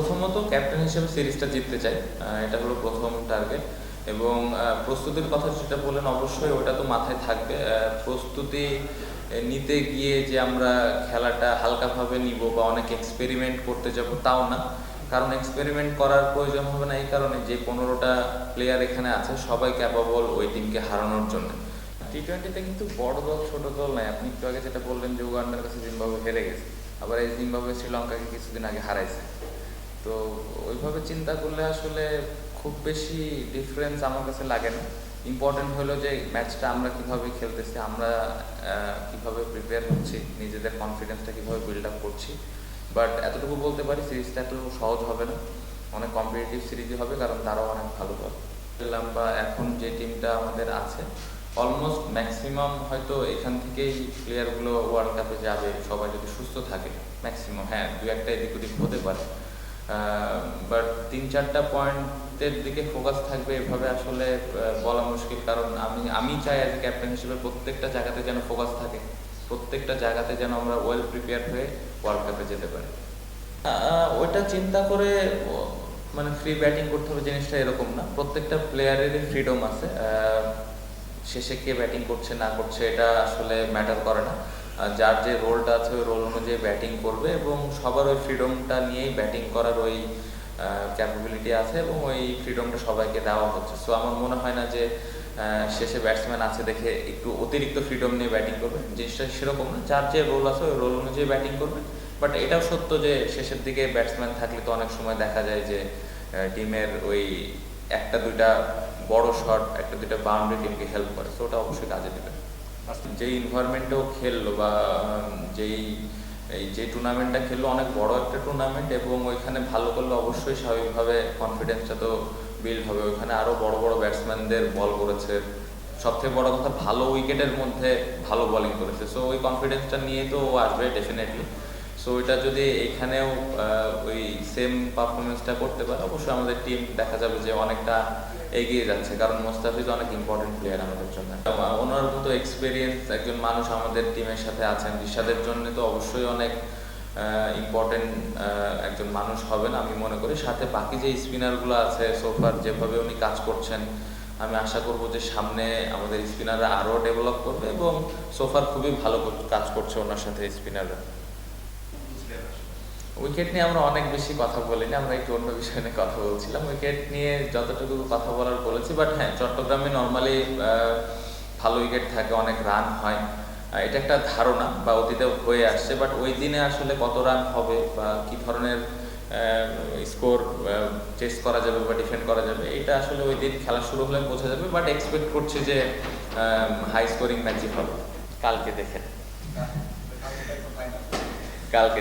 প্রথমত ক্যাপ্টেন হিসেবে সিরিজটা জিততে চাই। এটা হলো প্রথম টার্গেট এবং প্রস্তুতির কথা যেটা বললেন, অবশ্যই ওটা তো মাথায় থাকবে। প্রস্তুতি নিতে গিয়ে যে আমরা খেলাটা হালকাভাবে নিব বা অনেক এক্সপেরিমেন্ট করতে যাব, তাও না। কারণ এক্সপেরিমেন্ট করার প্রয়োজন হবে না, এই কারণে যে পনেরোটা প্লেয়ার এখানে আছে, সবাই ক্যাপাবল ওই টিমকে হারানোর জন্য। টি টোয়েন্টিতে কিন্তু বড় দল, ছোট দল নাই। আপনি একটু আগে যেটা বললেন যে উগান্ডার কাছে জিম্বাবুয়ে হেরে গেছে। আবার এই জিম্বাবুয়ে শ্রীলঙ্কাকে কিছুদিন আগে হারাইছে। তো ওইভাবে চিন্তা করলে আসলে খুব বেশি ডিফারেন্স আমার কাছে লাগে না। ইম্পর্টেন্ট হলো যে ম্যাচটা আমরা কীভাবে খেলতেছি, আমরা কীভাবে প্রিপেয়ার হচ্ছি, নিজেদের কনফিডেন্সটা কীভাবে বিল্ড আপ করছি। বাট এতটুকু বলতে পারি, সিরিজটা এত সহজ হবে না। অনেক কম্পিটিটিভ সিরিজই হবে, কারণ তারাও অনেক ভালো দল। বললাম বা এখন যে টিমটা আমাদের আছে অলমোস্ট ম্যাক্সিমাম হয়তো এখান থেকেই প্লেয়ারগুলো ওয়ার্ল্ড কাপে যাবে, সবাই যদি সুস্থ থাকে ম্যাক্সিমাম হ্যাঁ দু একটা এদিক ওদিক হতে পারে। বাট তিন চারটা পয়েন্টের দিকে ফোকাস থাকবে এভাবে আসলে বলা মুশকিল। কারণ আমি আমি চাই অ্যাজ এ ক্যাপ্টেন হিসেবে প্রত্যেকটা জায়গাতে যেন ফোকাস থাকে। প্রত্যেকটা জায়গাতে যেন আমরা ওয়েল প্রিপেয়ার হয়ে ওয়ার্ল্ড কাপে যেতে পারি। ওইটা চিন্তা করে মানে ফ্রি ব্যাটিং করতে হবে জিনিসটা এরকম না। প্রত্যেকটা প্লেয়ারেরই ফ্রিডম আছে। শেষে কে ব্যাটিং করছে, না করছে, এটা আসলে ম্যাটার করে না। যার যে রোলটা আছে, ওই রোল অনুযায়ী ব্যাটিং করবে এবং সবার ওই ফ্রিডমটা নিয়েই ব্যাটিং করার ওই ক্যাপাবিলিটি আছে এবং ওই ফ্রিডমটা সবাইকে দেওয়া হচ্ছে। সো আমার মনে হয় না যে শেষে ব্যাটসম্যান আছে দেখে একটু অতিরিক্ত ফ্রিডম নিয়ে ব্যাটিং করবে। জিনিসটা সেরকম না। যার যে রোল আছে, ওই রোল অনুযায়ী ব্যাটিং করবে। বাট এটাও সত্য যে, শেষের দিকে ব্যাটসম্যান থাকলে তো অনেক সময় দেখা যায় যে টিমের ওই একটা দুইটা বড় শট একটা দুইটা বাউন্ডারি টিমকে হেল্প করে। সো ওটা অবশ্যই কাজে দেবে। যেই ইনভারমেন্টেও খেললো বা যেই, এই যে টুর্নামেন্টটা খেললো, অনেক বড় একটা টুর্নামেন্ট এবং ওইখানে ভালো করলে অবশ্যই স্বাভাবিকভাবে কনফিডেন্সটা তো বিল্ড হবে। ওইখানে আরও বড় বড় ব্যাটসম্যানদের বল করেছে। সবথেকে বড় কথা, ভালো উইকেটের মধ্যে ভালো বলিং করেছে। সো ওই কনফিডেন্সটা নিয়ে তো ও আসবে ডেফিনেটলি সো এটা যদি এখানেও ওই সেম পারফরমেন্সটা করতে পারে, অবশ্যই আমাদের টিম দেখা যাবে যে অনেকটা এগিয়ে যাচ্ছে, কারণ মোস্তাফিজ অনেক ইম্পর্টেন্ট প্লেয়ার আমাদের জন্য। ওনার মতো এক্সপিরিয়েন্স একজন মানুষ আমাদের টিমের সাথে আছেন, রিশাদের জন্য তো অবশ্যই অনেক ইম্পর্টেন্ট একজন মানুষ হবেন আমি মনে করি। সাথে বাকি যে স্পিনারগুলো আছে সোফার যেভাবে উনি কাজ করছেন, আমি আশা করব যে সামনে আমাদের স্পিনাররা আরও ডেভেলপ করবে এবং সোফার খুবই ভালো কাজ করছে ওনার সাথে স্পিনাররা উইকেট নিয়ে আমরা অনেক বেশি কথা বলিনি আমরা একটু অন্য বিষয় নিয়ে কথা বলছিলাম। উইকেট নিয়ে যতটুকু কথা বলার বলেছি বাট হ্যাঁ চট্টগ্রামে নর্মালি ভালো উইকেট থাকে অনেক রান হয়। এটা একটা ধারণা বা অতীতে হয়ে আসছে বাট ওই দিনে আসলে কত রান হবে বা কি ধরনের স্কোর চেস করা যাবে বা ডিফেন্ড করা যাবে এটা আসলে ওই দিন খেলা শুরু হলে বোঝা যাবে বাট এক্সপেক্ট করছি যে হাই স্কোরিং ম্যাচই হবে। কালকে দেখে কালকে।